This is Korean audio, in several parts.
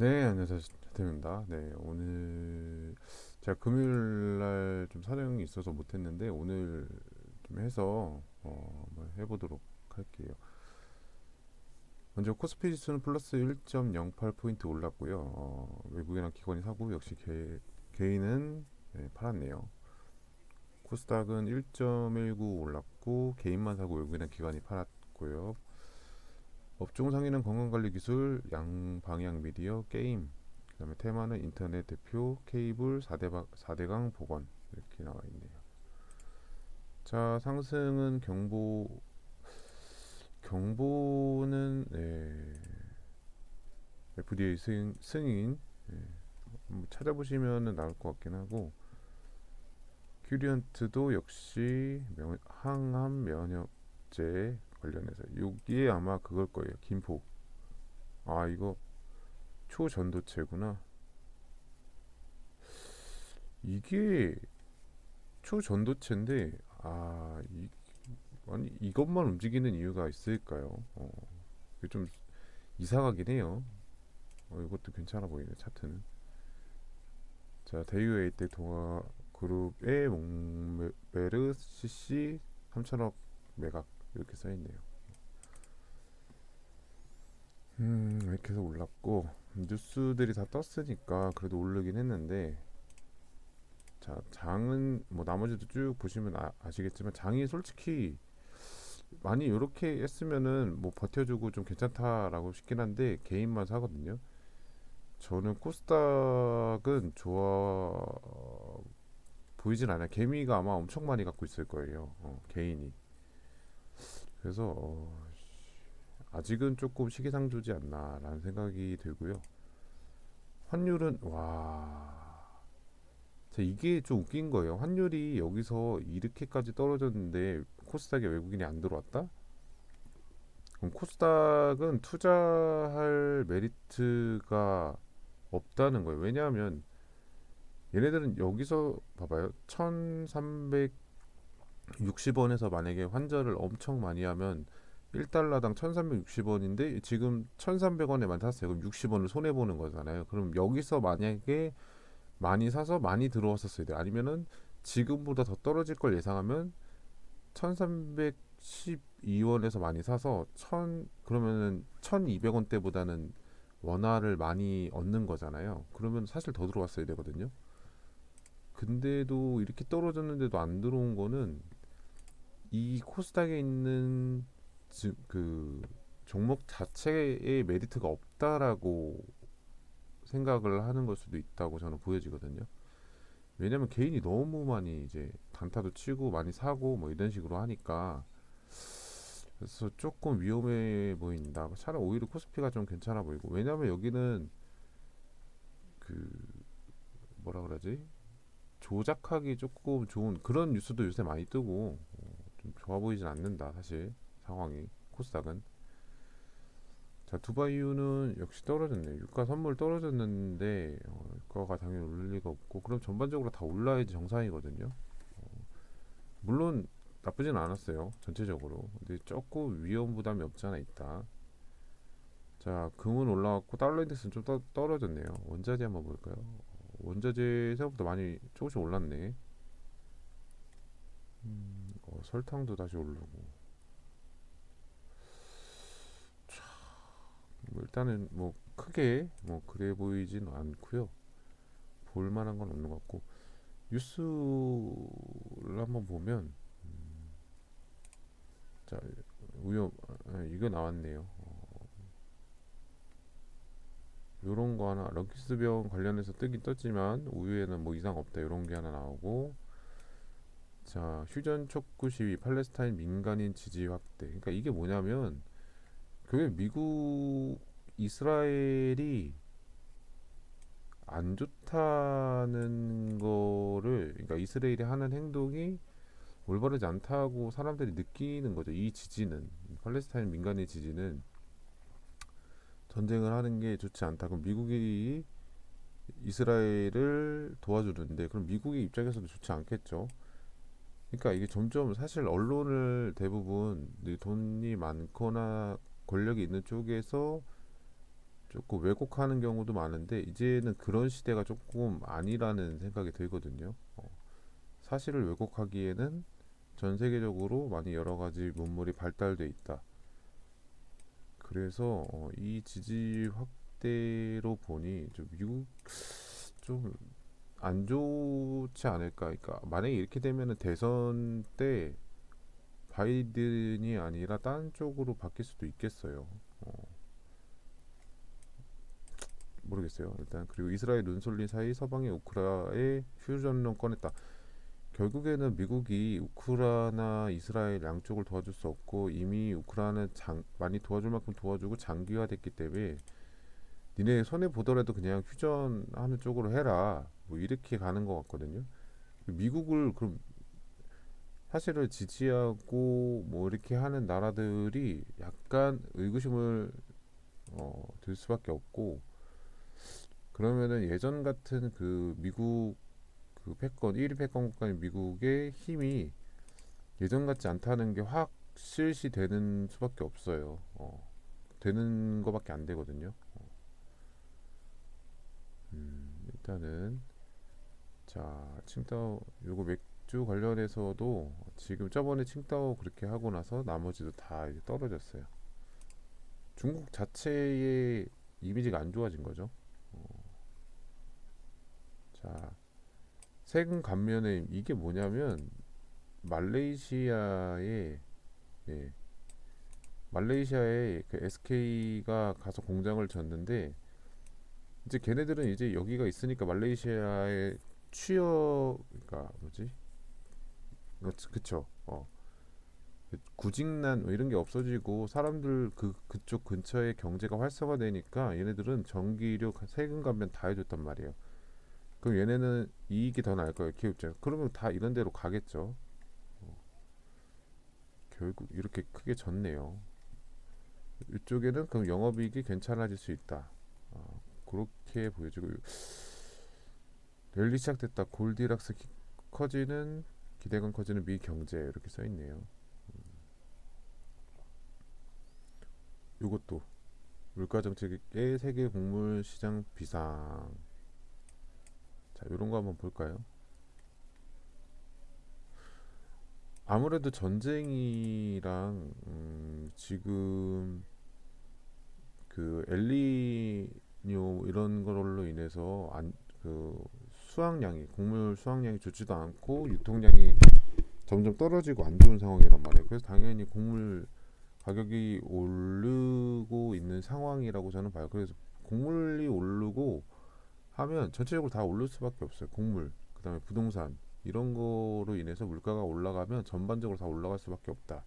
네, 안녕하세요. 태입니다 네, 오늘 제가 금요일 날 좀 사정이 있어서 못 했는데 오늘 좀 해서 어, 한번 해 보도록 할게요. 먼저 코스피 지수는 플러스 1.08 포인트 올랐고요. 어, 외국인한 기관이 사고 역시 개, 개인은 네, 팔았네요. 코스닥은 1.19 올랐고 개인만 사고 외국인한 기관이 팔았고요. 업종 상위는 건강관리 기술, 양방향 미디어, 게임, 그 다음에 테마는 인터넷 대표, 케이블, 4대, 4대강 보건 이렇게 나와 있네요. 자, 상승은 경보 경보는 네, FDA 승, 승인. 네, 한번 찾아보시면 나올 것 같긴 하고. 큐리언트도 역시 명, 항암 면역제 관련해서 여기에 아마 그걸 거예요. 김포. 아 이거 초전도체구나. 이게 초전도체인데 아 이, 아니 이것만 움직이는 이유가 있을까요? 어, 이게 좀 이상하긴 해요. 어, 이것도 괜찮아 보이네 차트는. 자 대유 에이텍 동아 그룹의 몽베르 CC 3천억 매각 이렇게 써 있네요. 음, 이렇게 해서 올랐고 뉴스들이 다 떴으니까 그래도 오르긴 했는데 자, 장은 뭐 나머지도 쭉 보시면 아, 아시겠지만 장이 솔직히 많이 이렇게 했으면은 뭐 버텨주고 좀 괜찮다라고 싶긴 한데 개인만 사거든요. 저는 코스닥은 좋아 보이진 않아요. 개미가 아마 엄청 많이 갖고 있을 거예요. 어, 개인이. 그래서 어, 아직은 조금 시기상조지 않나라는 생각이 들고요. 환율은 와, 자, 이게 좀 웃긴 거예요. 환율이 여기서 이렇게까지 떨어졌는데 코스닥에 외국인이 안 들어왔다? 그럼 코스닥은 투자할 메리트가 없다는 거예요. 왜냐하면 얘네들은 여기서 봐봐요. 1360원에서 만약에 환전을 엄청 많이 하면 1달러당 1360원인데 지금 1300원에만 샀어요. 그럼 60원을 손해 보는 거잖아요. 그럼 여기서 만약에 많이 사서 많이 들어왔었어야 돼. 아니면은 지금보다 더 떨어질 걸 예상하면 1312원에서 많이 사서 1000 그러면은 1200원대보다는 원화를 많이 얻는 거잖아요. 그러면 사실 더 들어왔어야 되거든요. 근데도 이렇게 떨어졌는데도 안 들어온 거는 이 코스닥에 있는 그 종목 자체의 메리트가 없다라고 생각을 하는 걸 수도 있다고 저는 보여지거든요. 왜냐면 개인이 너무 많이 이제 단타도 치고 많이 사고 뭐 이런 식으로 하니까 그래서 조금 위험해 보인다. 차라리 오히려 코스피가 좀 괜찮아 보이고 왜냐면 여기는 그 뭐라 그러지 조작하기 조금 좋은 그런 뉴스도 요새 많이 뜨고 좋아 보이진 않는다 사실. 상황이. 코스닥은. 자 두바이유는 역시 떨어졌네 유가 선물 떨어졌는데 어, 유가가 당연히 오를 리가 없고 그럼 전반적으로 다 올라야지 정상이거든요. 어, 물론 나쁘진 않았어요 전체적으로. 근데 조금 위험 부담이 없지 않아 있다. 자 금은 올라왔고 달러 인덱스는 좀 떠, 떨어졌네요. 원자재 한번 볼까요? 원자재 생각보다 많이 조금씩 올랐네. 음, 어, 설탕도 다시 오르고 뭐 일단은 뭐 크게 뭐 그래 보이진 않고요. 볼 만한 건 없는 것 같고 뉴스를 한번 보면 음, 자 우여 아, 이거 나왔네요. 어, 요런 거 하나 럭키스병 관련해서 뜨긴 떴지만 우유에는 뭐 이상 없다 이런 게 하나 나오고 자 휴전 촉구 시위 팔레스타인 민간인 지지 확대 그러니까 이게 뭐냐면 그게 미국 이스라엘이 안 좋다는 거를 그러니까 이스라엘이 하는 행동이 올바르지 않다고 사람들이 느끼는 거죠. 이 지지는 팔레스타인 민간의 지지는 전쟁을 하는 게 좋지 않다. 그럼 미국이 이스라엘을 도와주는데 그럼 미국의 입장에서도 좋지 않겠죠. 그러니까 이게 점점 사실 언론을 대부분 돈이 많거나 권력이 있는 쪽에서 조금 왜곡하는 경우도 많은데 이제는 그런 시대가 조금 아니라는 생각이 들거든요. 어, 사실을 왜곡하기에는 전 세계적으로 많이 여러 가지 문물이 발달돼 있다. 그래서 어, 이 지지 확대로 보니 좀 미국 좀 안 좋지 않을까. 그러니까 만약에 이렇게 되면은 대선 때 바이든이 아니라 딴 쪽으로 바뀔 수도 있겠어요. 어, 모르겠어요. 일단 그리고 이스라엘 룬솔린 사이 서방의 우크라의 휴전론 꺼냈다. 결국에는 미국이 우크라이나 이스라엘 양쪽을 도와줄 수 없고 이미 우크라이나는 장, 많이 도와줄 만큼 도와주고 장기화됐기 때문에 니네 손해 보더라도 그냥 휴전하는 쪽으로 해라. 뭐 이렇게 가는 것 같거든요. 미국을 그럼 사실을 지지하고 뭐 이렇게 하는 나라들이 약간 의구심을 어, 들 수밖에 없고 그러면은 예전 같은 그 미국 그 패권 1위 패권 국가인 미국의 힘이 예전 같지 않다는 게 확실시 되는 수밖에 없어요. 어, 되는 거밖에 안 되거든요. 어. 음, 일단은 자 칭따오 요거 맥주 관련해서도 지금 저번에 칭따오 그렇게 하고 나서 나머지도 다 이제 떨어졌어요. 중국 자체의 이미지가 안 좋아진 거죠. 어, 자 세금 감면에 이게 뭐냐면 말레이시아에 예, 말레이시아에 그 SK가 가서 공장을 졌는데 이제 걔네들은 이제 여기가 있으니까 말레이시아에 취업 그러니까 뭐지? 어, 그쵸. 어. 구직난 뭐 이런 게 없어지고 사람들 그 그쪽 근처에 경제가 활성화되니까 얘네들은 전기료 세금 감면 다 해줬단 말이에요. 그럼 얘네는 이익이 더 나을 거예요. 기업자. 그러면 다 이런 데로 가겠죠. 어. 결국 이렇게 크게 졌네요. 이쪽에는 그럼 영업이익이 괜찮아질 수 있다. 어, 그렇게 보여지고 랠리 시작됐다. 골디락스 키- 커지는 기대감 커지는 미 경제 이렇게 써 있네요. 이것도 물가 정책의 세계 곡물 시장 비상. 자, 이런 거 한번 볼까요? 아무래도 전쟁이랑 음, 지금 그 엘니뇨 이런 걸로 인해서 안, 그 수확량이 곡물 수확량이 좋지도 않고 유통량이 점점 떨어지고 안 좋은 상황이란 말이에요. 그래서 당연히 곡물 가격이 오르고 있는 상황이라고 저는 봐요. 그래서 곡물이 오르고 하면 전체적으로 다 오를 수밖에 없어요. 곡물, 그다음에 부동산 이런 거로 인해서 물가가 올라가면 전반적으로 다 올라갈 수밖에 없다.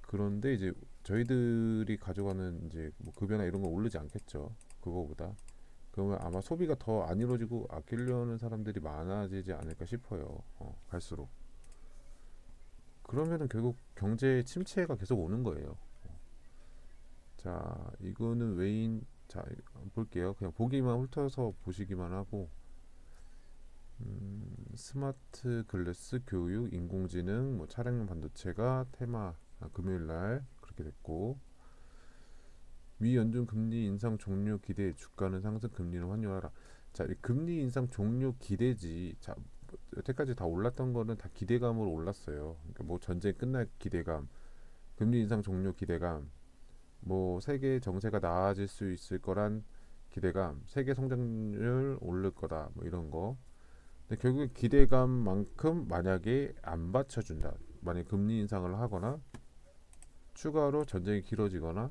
그런데 이제 저희들이 가져가는 이제 뭐 급여나 이런 건 오르지 않겠죠. 그거보다. 그러면 아마 소비가 더 안 이루어지고 아끼려는 사람들이 많아지지 않을까 싶어요. 어, 갈수록. 그러면은 결국 경제 침체가 계속 오는 거예요. 자, 이거는 외인 자 볼게요. 그냥 보기만 훑어서 보시기만 하고 음, 스마트 글래스 교육 인공지능 뭐 차량용 반도체가 테마 아, 금요일 날 그렇게 됐고 미 연준 금리 인상 종료 기대 주가는 상승 금리는 환율하라. 자, 이 금리 인상 종료 기대지. 자, 뭐, 여태까지 다 올랐던 거는 다 기대감으로 올랐어요. 그러니까 뭐 전쟁 끝날 기대감, 금리 인상 종료 기대감, 뭐 세계 정세가 나아질 수 있을 거란 기대감, 세계 성장률 오를 거다, 뭐 이런 거. 근데 결국 기대감만큼 만약에 안 받쳐준다. 만약 금리 인상을 하거나 추가로 전쟁이 길어지거나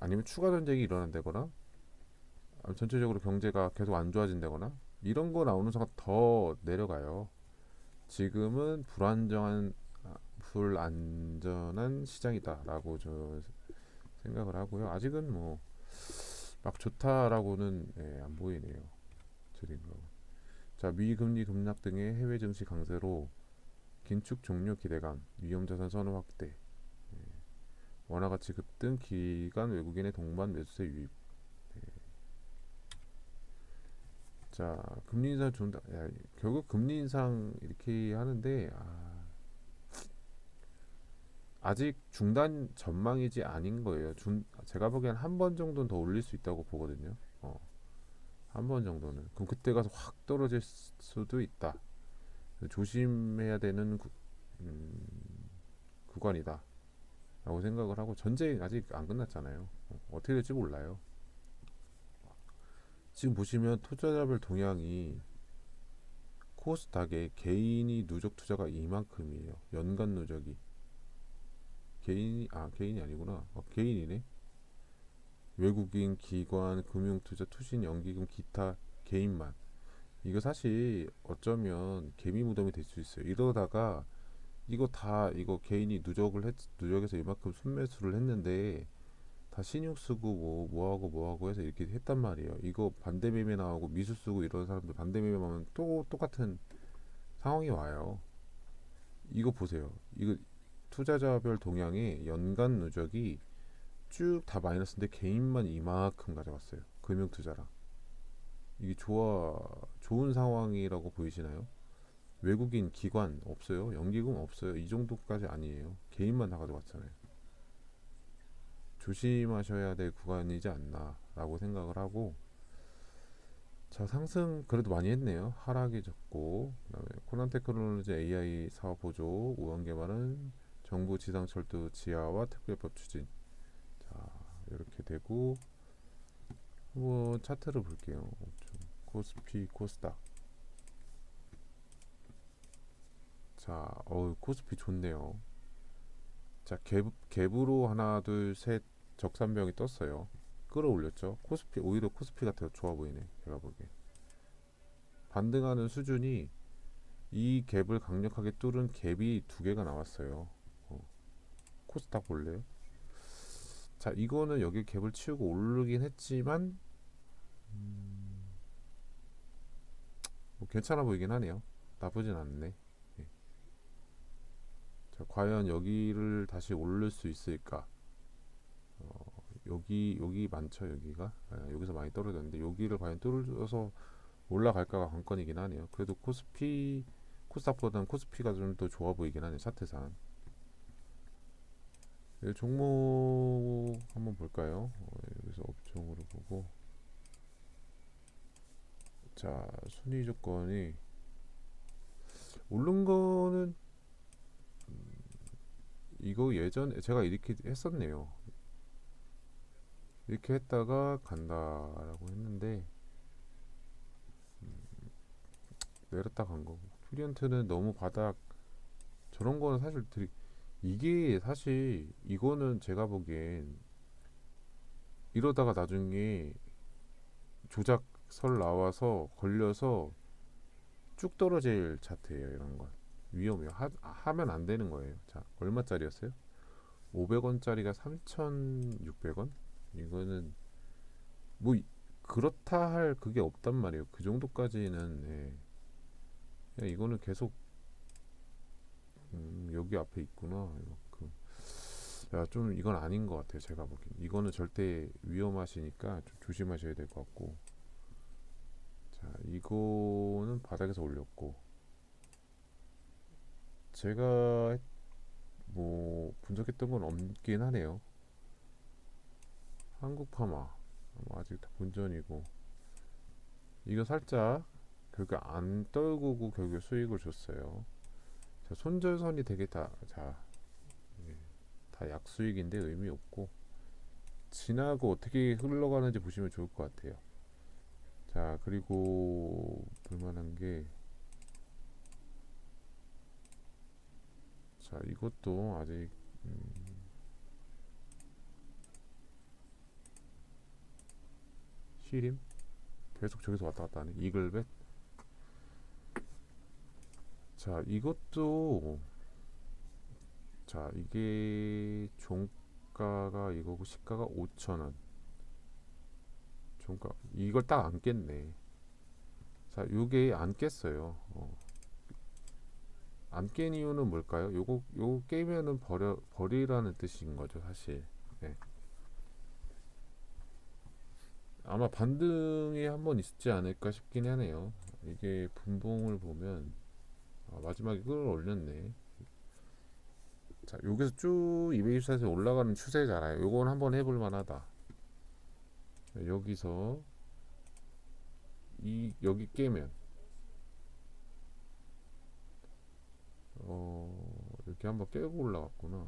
아니면 추가 전쟁이 일어난다거나 전체적으로 경제가 계속 안 좋아진다거나 이런 거 나오는 순간 더 내려가요. 지금은 불안정한 아, 불안전한 시장이다라고 저 생각을 하고요. 아직은 뭐 막 좋다라고는 예, 안 보이네요. 거. 자, 미 금리 급락 등의 해외 증시 강세로 긴축 종료 기대감, 위험 자산 선호 확대, 예, 원화 가치 급등, 기간 외국인의 동반 매수세 유입. 예. 자, 금리 인상 준다. 야, 결국 금리 인상 이렇게 하는데 아, 아직 중단 전망이지 아닌 거예요. 중, 제가 보기엔 한 번 정도는 더 올릴 수 있다고 보거든요. 어, 한 번 정도는. 그럼 그때 가서 확 떨어질 수도 있다. 조심해야 되는 구, 음, 구간이다. 라고 생각을 하고 전쟁 아직 안 끝났잖아요. 어, 어떻게 될지 몰라요. 지금 보시면 투자자별 동향이 코스닥에 개인이 누적 투자가 이만큼이에요. 연간 누적이. 개인이 아 개인이 아니구나. 어, 개인이네. 외국인, 기관, 금융투자, 투신, 연기금, 기타 개인만. 이거 사실 어쩌면 개미 무덤이 될 수 있어요. 이러다가 이거 다 이거 개인이 누적을 했 누적해서 이만큼 순매수를 했는데 다 신용 쓰고 뭐 뭐하고 뭐하고 해서 이렇게 했단 말이에요. 이거 반대 매매 나오고 미수 쓰고 이런 사람들 반대 매매 하면 또 똑같은 상황이 와요. 이거 보세요. 이거 투자자별 동향의 연간 누적이 쭉 다 마이너스인데 개인만 이만큼 가져갔어요. 금융 투자랑. 이게 좋아 좋은 상황이라고 보이시나요? 외국인 기관 없어요. 연기금 없어요. 이 정도까지 아니에요. 개인만 다 가져갔잖아요. 조심하셔야 될 구간이지 않나라고 생각을 하고 자 상승 그래도 많이 했네요. 하락이 적고 그다음에 코난 테크놀로지 AI 사업 보조 우원 개발은 정부 지상철도 지하와 특별법 추진 자 이렇게 되고 한번 차트를 볼게요. 좀 코스피 코스닥 자, 어 코스피 좋네요. 자, 갭, 갭으로 하나, 둘, 셋 적산병이 떴어요. 끌어올렸죠. 코스피 오히려 코스피가 더 좋아 보이네. 제가 보기에. 반등하는 수준이 이 갭을 강력하게 뚫은 갭이 두 개가 나왔어요. 어. 코스닥 볼래요? 자, 이거는 여기 갭을 치우고 오르긴 했지만 음, 뭐 괜찮아 보이긴 하네요. 나쁘진 않네. 예. 자, 과연 여기를 다시 오를 수 있을까? 어, 여기 여기 많죠 여기가 예, 여기서 많이 떨어졌는데 여기를 과연 뚫어서 올라갈까가 관건이긴 하네요. 그래도 코스피 코스닥보다는 코스피가 좀 더 좋아 보이긴 하네요 차트상. 네, 종목 한번 볼까요? 어, 여기서 업종으로 보고 자 순위 조건이 오른 거는 음, 이거 예전에 제가 이렇게 했었네요. 이렇게 했다가 간다라고 했는데 음, 내렸다 간 거고 프리언트는 너무 바닥 저런 거는 사실 들이 이게 사실 이거는 제가 보기엔 이러다가 나중에 조작설 나와서 걸려서 쭉 떨어질 차트예요 이런 건 위험해요. 하, 하면 안 되는 거예요. 자 얼마짜리였어요? 500원짜리가 3,600원? 이거는 뭐 이- 그렇다 할 그게 없단 말이에요. 그 정도까지는 예. 그냥 이거는 계속 음, 여기 앞에 있구나 이만큼. 야 좀 이건 아닌 것 같아요 제가 보기엔. 이거는 절대 위험하시니까 좀 조심하셔야 될 것 같고. 자 이거는 바닥에서 올렸고 제가 했- 뭐 분석했던 건 없긴 하네요. 한국 파마. 뭐 아직 다 본전이고. 이거 살짝 결국 안 떨구고 결국 수익을 줬어요. 자, 손절선이 되게 다, 자, 예, 다 약수익인데 의미 없고. 지나고 어떻게 흘러가는지 보시면 좋을 것 같아요. 자, 그리고 볼만한 게, 자, 이것도 아직 음, 시림 계속 저기서 왔다 갔다 하네. 이글벳. 자, 이것도 자, 이게 종가가 이거고 시가가 5,000원. 종가 이걸 딱 안 깼네. 자, 요게 안 깼어요. 어. 안 깬 이유는 뭘까요? 요거 요거 깨면은 버려 버리라는 뜻인 거죠, 사실. 네. 아마 반등이 한번 있지 않을까 싶긴 하네요. 이게 분봉을 보면 아, 마지막에 끌어올렸네. 자, 여기서 쭉 224에서 올라가는 추세잖아요. 요건 한번 해볼 만하다. 자, 여기서 이 여기 깨면 어 이렇게 한번 깨고 올라갔구나.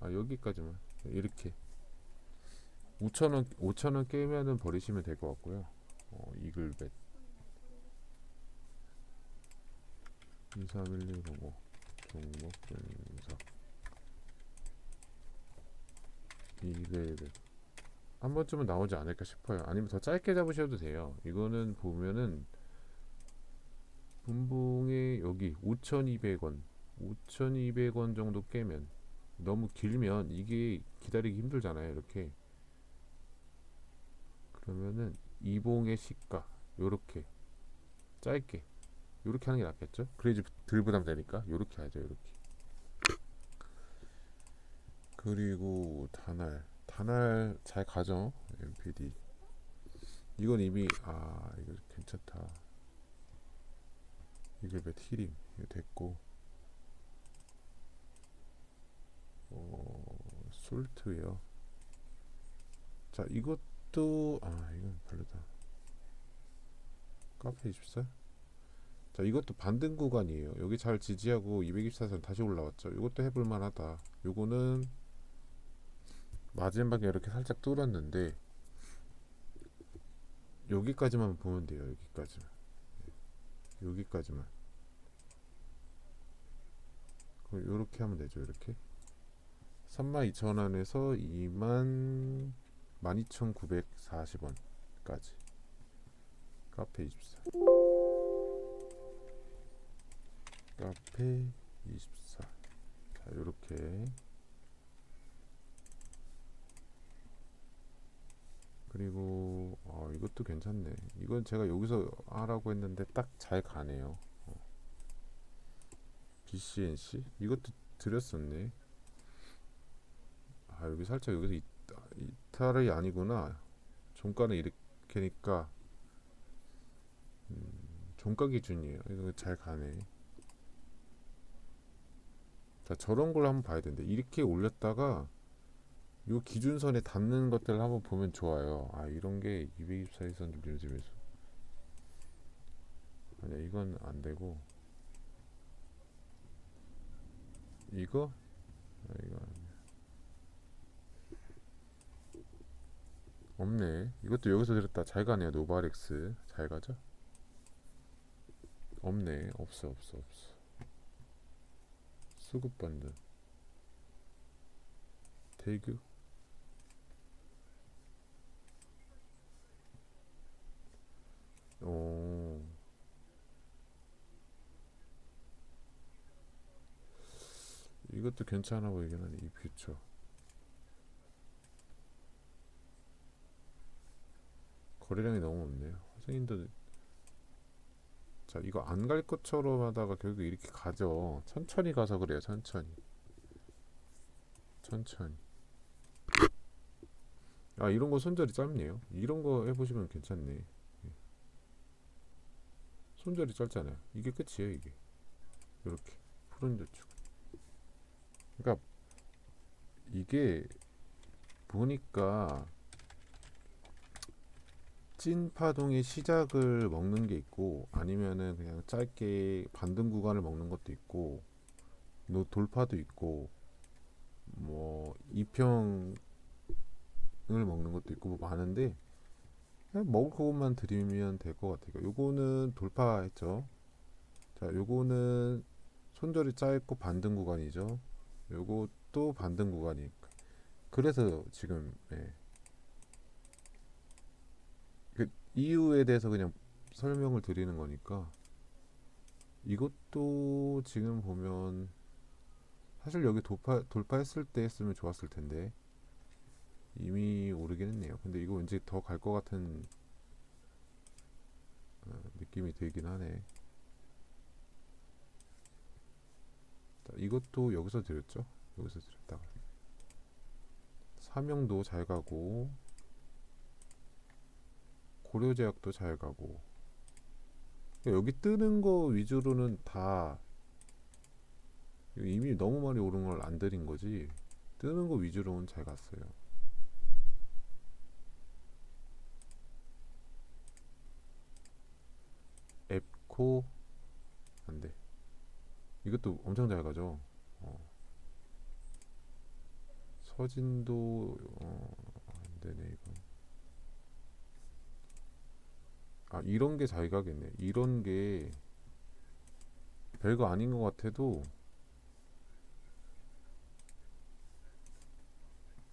아 여기까지만 이렇게 5천원 5천원 깨면은 버리시면 될 것 같고요. 어, 이글벳 231105 종목 분석 이글벳 한 번쯤은 나오지 않을까 싶어요. 아니면 더 짧게 잡으셔도 돼요. 이거는 보면은 분봉에 여기 5,200원, 5,200원 정도 깨면 너무 길면 이게 기다리기 힘들잖아요. 이렇게 그러면은 이봉의 시가 요렇게 짧게 요렇게 하는 게 낫겠죠? 그래야지 덜 부담되니까 요렇게 하죠. 요렇게 그리고 단알 단알 잘 가죠 MPD 이건 이미 아 이거 괜찮다 이글 몇 히림 됐고 어 솔트웨어 자 이것도 아 이건 별로다. 카페 24 자 이것도 반등 구간이에요. 여기 잘 지지하고 224선 다시 올라왔죠. 이것도 해볼 만 하다. 요거는 마지막에 이렇게 살짝 뚫었는데 여기까지만 보면 돼요 여기까지만 여기까지만. 요렇게 하면 되죠 이렇게? 32,000원에서 2만 12,940원까지. 카페 24 카페 24 자 요렇게. 그리고 어, 이것도 괜찮네. 이건 제가 여기서 하라고 했는데 딱 잘 가네요. 어. BCNC 이것도 드렸었네. 아 여기 살짝 여기서 이, 이탈이 아니구나. 종가는 이렇게니까 음, 종가 기준이에요. 이거 잘 가네. 자 저런 걸 한번 봐야 되는데 이렇게 올렸다가 요 기준선에 닿는 것들을 한번 보면 좋아요. 아 이런 게 224에선 요즘에서 아니야 이건 안 되고 이거 아, 이거. 없네. 이것도 여기서 들었다. 잘 가네요. 노바렉스 잘 가죠? 없네. 없어 없어 없어. 수급 반등. 대규 오. 이것도 괜찮아 보이긴 하네, 이 퓨처. 거래량이 너무 없네요. 선생님도 자, 이거 안 갈 것처럼 하다가 결국 이렇게 가죠. 천천히 가서 그래요, 천천히. 천천히. 아, 이런 거 손절이 짧네요. 이런 거 해보시면 괜찮네. 손절이 짧잖아요. 이게 끝이에요, 이게. 이렇게 푸른 저축. 그러니까 이게 보니까 찐 파동의 시작을 먹는 게 있고 아니면은 그냥 짧게 반등 구간을 먹는 것도 있고 노 돌파도 있고 뭐 이평을 먹는 것도 있고 뭐 많은데 먹을 그것만 드리면 될 것 같아요. 요거는 돌파했죠. 자, 요거는 손절이 짧고 반등 구간이죠. 요것도 반등 구간이니까. 그래서 지금 예. 그 이유에 대해서 그냥 설명을 드리는 거니까 이것도 지금 보면 사실 여기 돌파 돌파했을 때 했으면 좋았을 텐데 이미 오르긴 했네요. 근데 이거 왠지 더 갈 것 같은 어, 느낌이 들긴 하네. 자, 이것도 여기서 드렸죠? 여기서 드렸다가 삼형도 잘 가고 고려제약도 잘 가고 여기 뜨는 거 위주로는 다 이미 너무 많이 오른 걸안 들인 거지 뜨는 거 위주로는 잘 갔어요. 앱코 안 돼. 이것도 엄청 잘 가죠. 어. 서진도 어, 안 되네 이건. 아 이런 게 잘 가겠네. 이런 게 별거 아닌 것 같아도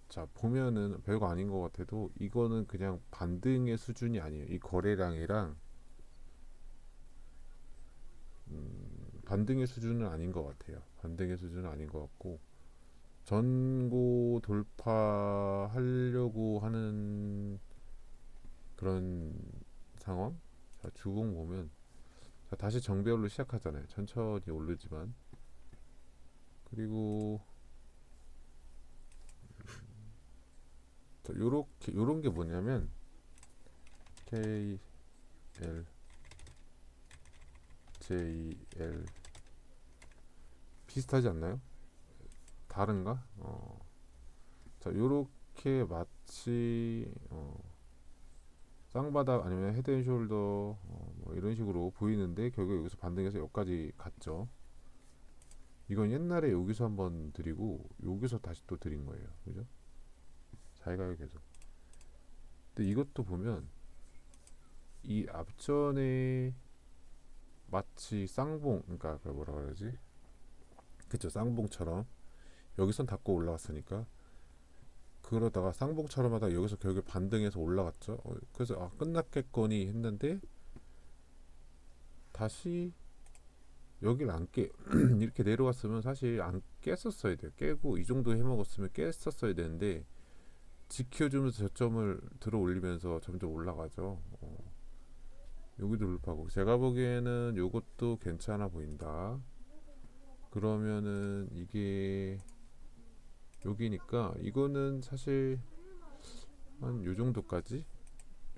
자 보면은 별거 아닌 것 같아도 이거는 그냥 반등의 수준이 아니에요. 이 거래량이랑 음, 반등의 수준은 아닌 것 같아요. 반등의 수준은 아닌 것 같고 전고 돌파하려고 하는 그런 상황. 자 주봉 보면 자 다시 정배열로 시작하잖아요. 천천히 오르지만 그리고 자, 요렇게 요런 게 뭐냐면 K L J L 비슷하지 않나요? 다른가? 어. 자, 요렇게 마치 어, 쌍바닥 아니면 헤드앤숄더 어, 뭐 이런 식으로 보이는데 결국 여기서 반등해서 여기까지 갔죠. 이건 옛날에 여기서 한번 드리고 여기서 다시 또 드린 거예요. 그죠? 잘 가요 계속. 근데 이것도 보면 이 앞전에 마치 쌍봉 그러니까 그 뭐라 그러지? 그쵸 쌍봉처럼 여기선 닫고 올라갔으니까 그러다가 쌍봉처럼 하다가 여기서 결국에 반등해서 올라갔죠. 어, 그래서 아 끝났겠거니 했는데 다시 여길 안 깨 이렇게 내려왔으면 사실 안 깼었어야 돼요. 깨고 이 정도 해먹었으면 깼었어야 되는데 지켜주면서 저점을 들어 올리면서 점점 올라가죠. 어. 여기도 돌파고 제가 보기에는 요것도 괜찮아 보인다. 그러면은 이게 여기니까 이거는 사실 한 요 정도까지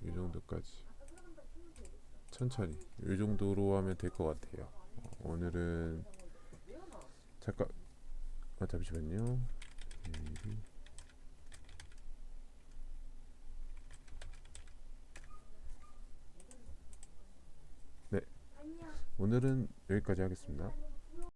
요 정도까지 천천히 요 정도로 하면 될 것 같아요. 어, 오늘은 잠깐 아, 잠시만요. 네 오늘은 여기까지 하겠습니다.